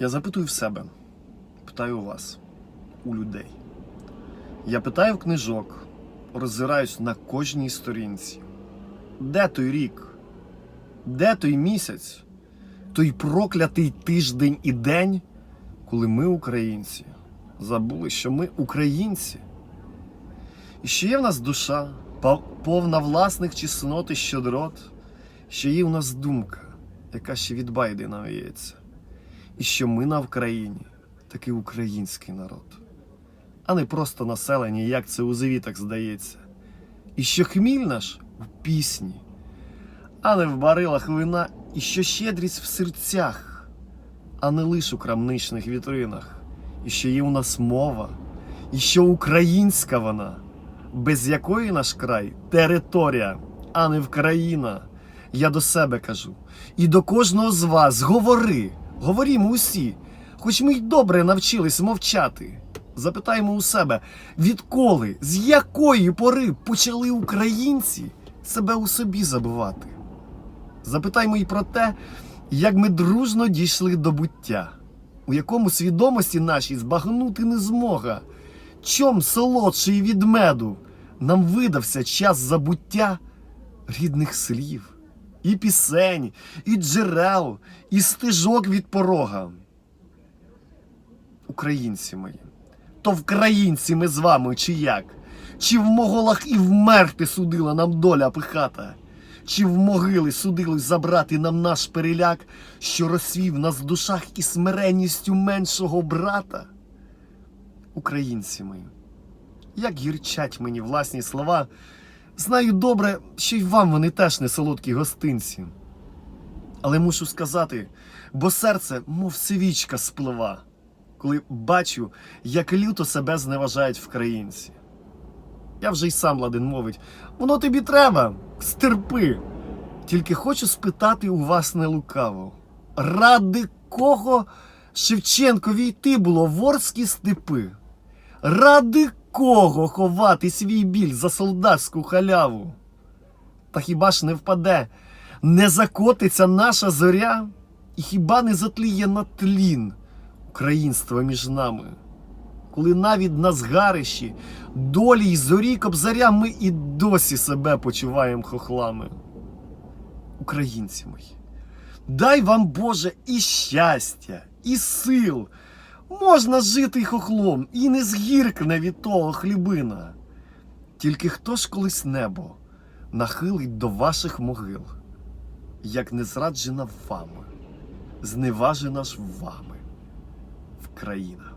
Я запитую в себе, питаю у вас, у людей. Я питаю в книжок, роззираюсь на кожній сторінці. Де той рік? Де той місяць? Той проклятий тиждень і день, коли ми, українці, забули, що ми українці. І що є в нас душа, повна власних чеснот і щедрот, що є в нас думка, яка ще від байди навіється, і що ми на Вкраїні такий український народ, а не просто населення, як це у завітах здається. І що хміль наш в пісні, а не в барилах вина, і що щедрість в серцях, а не лише у крамничних вітринах, і що є у нас мова, і що українська вона, без якої наш край територія, а не Вкраїна. Я до себе кажу. І до кожного з вас говори, говорімо усі, хоч ми й добре навчились мовчати. Запитаємо у себе, відколи, з якої пори почали українці себе у собі забувати. Запитаймо й про те, як ми дружно дійшли до буття, у якому свідомості нашій збагнути не змога. Чом солодший від меду нам видався час забуття рідних слів, і пісень, і джерел, і стежок від порога. Українці мої, то вкраїнці ми з вами, чи як? Чи в моголах і вмерти судила нам доля пихата? Чи в могили судили забрати нам наш переляк, що розсвів нас в душах і смиренністю меншого брата? Українці мої, як гірчать мені власні слова, знаю добре, що й вам вони теж не солодкі гостинці. Але мушу сказати, бо серце, мов свічка сплива, коли бачу, як люто себе зневажають вкраїнці. Я вже й сам ладен мовить, воно тобі треба, стерпи. Тільки хочу спитати у вас не лукаво, ради кого Шевченкові йти було в Орські степи? Ради кого ховати свій біль за солдатську халяву? Та хіба ж не впаде, не закотиться наша зоря, і хіба не затліє на тлін українства між нами? Коли навіть на згарищі, долі й зорі кобзаря ми і досі себе почуваємо хохлами. Українці мої, дай вам Боже і щастя, і сил. Можна жити й хохлом, і не згіркне від того хлібина. Тільки хто ж колись небо нахилить до ваших могил, як не зраджена вами, зневажена ж вами в країна.